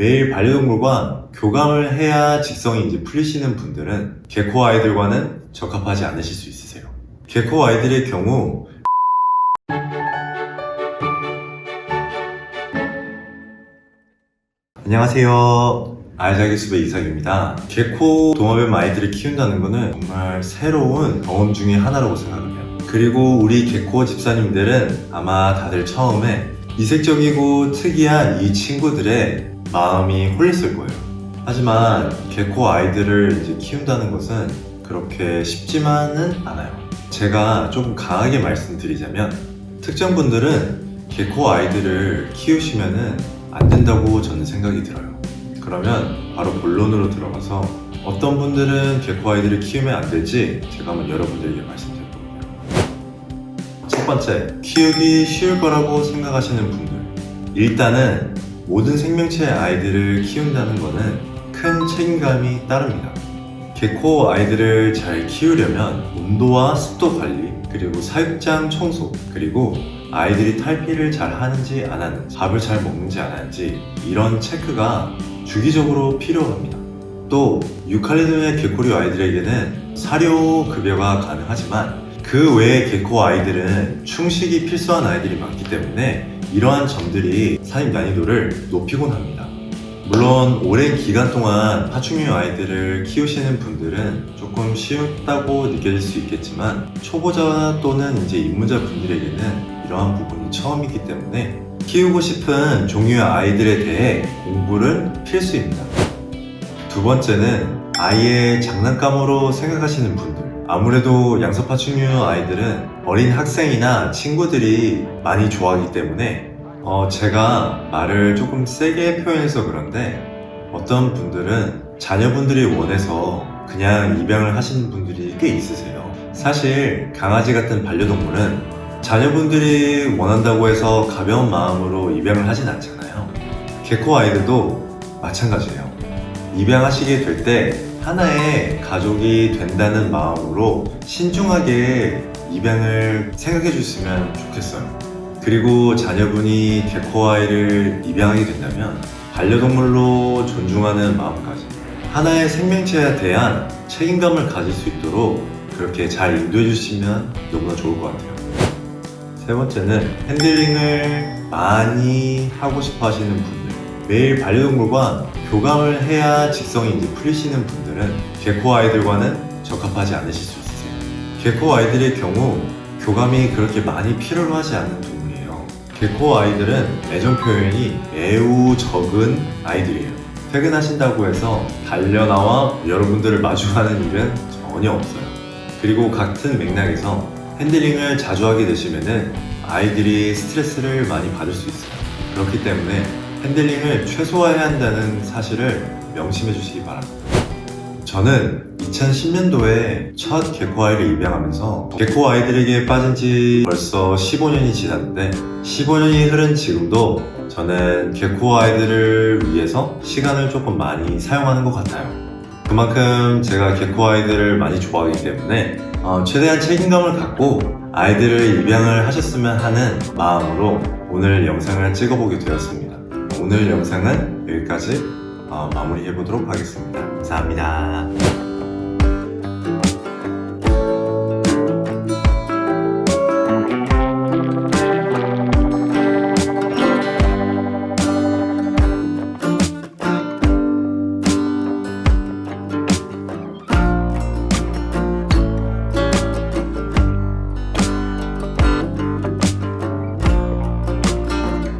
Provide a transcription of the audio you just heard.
매일 반려동물과 교감을 해야 직성이 이제 풀리시는 분들은 개코 아이들과는 적합하지 않으실 수 있으세요. 개코 아이들의 경우 안녕하세요. 알자기 숲의 이삭입니다. 개코 동업의 아이들을 키운다는 것은 정말 새로운 경험 중에 하나라고 생각해요. 그리고 우리 개코 집사님들은 아마 다들 처음에 이색적이고 특이한 이 친구들의 마음이 홀렸을 거예요. 하지만 개코 아이들을 이제 키운다는 것은 그렇게 쉽지만은 않아요. 제가 조금 강하게 말씀드리자면 특정 분들은 개코 아이들을 키우시면은 안 된다고 저는 생각이 들어요. 그러면 바로 본론으로 들어가서 어떤 분들은 개코 아이들을 키우면 안 되지 제가 한번 여러분들에게 말씀드려볼게요. 첫 번째, 키우기 쉬울 거라고 생각하시는 분들. 일단은 모든 생명체의 아이들을 키운다는 것은 큰 책임감이 따릅니다. 개코 아이들을 잘 키우려면 온도와 습도 관리, 그리고 사육장 청소, 그리고 아이들이 탈피를 잘 하는지 안 하는지, 밥을 잘 먹는지 안 하는지 이런 체크가 주기적으로 필요합니다. 또 유칼리도의 개코류 아이들에게는 사료 급여가 가능하지만 그 외의 개코 아이들은 충식이 필수한 아이들이 많기 때문에 이러한 점들이 사육 난이도를 높이곤 합니다. 물론 오랜 기간 동안 파충류 아이들을 키우시는 분들은 조금 쉬웠다고 느껴질 수 있겠지만 초보자 또는 이제 입문자 분들에게는 이러한 부분이 처음이기 때문에 키우고 싶은 종류의 아이들에 대해 공부는 필수입니다. 두 번째는 아이의 장난감으로 생각하시는 분들. 아무래도 양서파충류 아이들은 어린 학생이나 친구들이 많이 좋아하기 때문에 어, 제가 말을 조금 세게 표현해서 그런데 어떤 분들은 자녀분들이 원해서 그냥 입양을 하시는 분들이 꽤 있으세요. 사실 강아지 같은 반려동물은 자녀분들이 원한다고 해서 가벼운 마음으로 입양을 하진 않잖아요. 개코 아이들도 마찬가지예요. 입양하시게 될때 하나의 가족이 된다는 마음으로 신중하게 입양을 생각해 주시면 좋겠어요. 그리고 자녀분이 개코 아이를 입양하게 된다면 반려동물로 존중하는 마음까지 하나의 생명체에 대한 책임감을 가질 수 있도록 그렇게 잘 인도해 주시면 너무나 좋을 것 같아요. 세 번째는 핸들링을 많이 하고 싶어 하시는 분들. 매일 반려동물과 교감을 해야 직성이 이제 풀리시는 분들은 개코 아이들과는 적합하지 않으실 수 있으세요. 개코 아이들의 경우 교감이 그렇게 많이 필요로 하지 않는 동물이에요. 개코 아이들은 애정 표현이 매우 적은 아이들이에요. 퇴근하신다고 해서 달려나와 여러분들을 마주하는 일은 전혀 없어요. 그리고 같은 맥락에서 핸들링을 자주 하게 되시면은 아이들이 스트레스를 많이 받을 수 있어요. 그렇기 때문에 핸들링을 최소화해야 한다는 사실을 명심해 주시기 바랍니다. 저는 2010년도에 첫 개코 아이를 입양하면서 개코 아이들에게 빠진 지 벌써 15년이 지났는데 15년이 흐른 지금도 저는 개코 아이들을 위해서 시간을 조금 많이 사용하는 것 같아요. 그만큼 제가 개코 아이들을 많이 좋아하기 때문에 어, 최대한 책임감을 갖고 아이들을 입양을 하셨으면 하는 마음으로 오늘 영상을 찍어보게 되었습니다. 오늘 영상은 여기까지 어, 마무리해 보도록 하겠습니다. 감사합니다.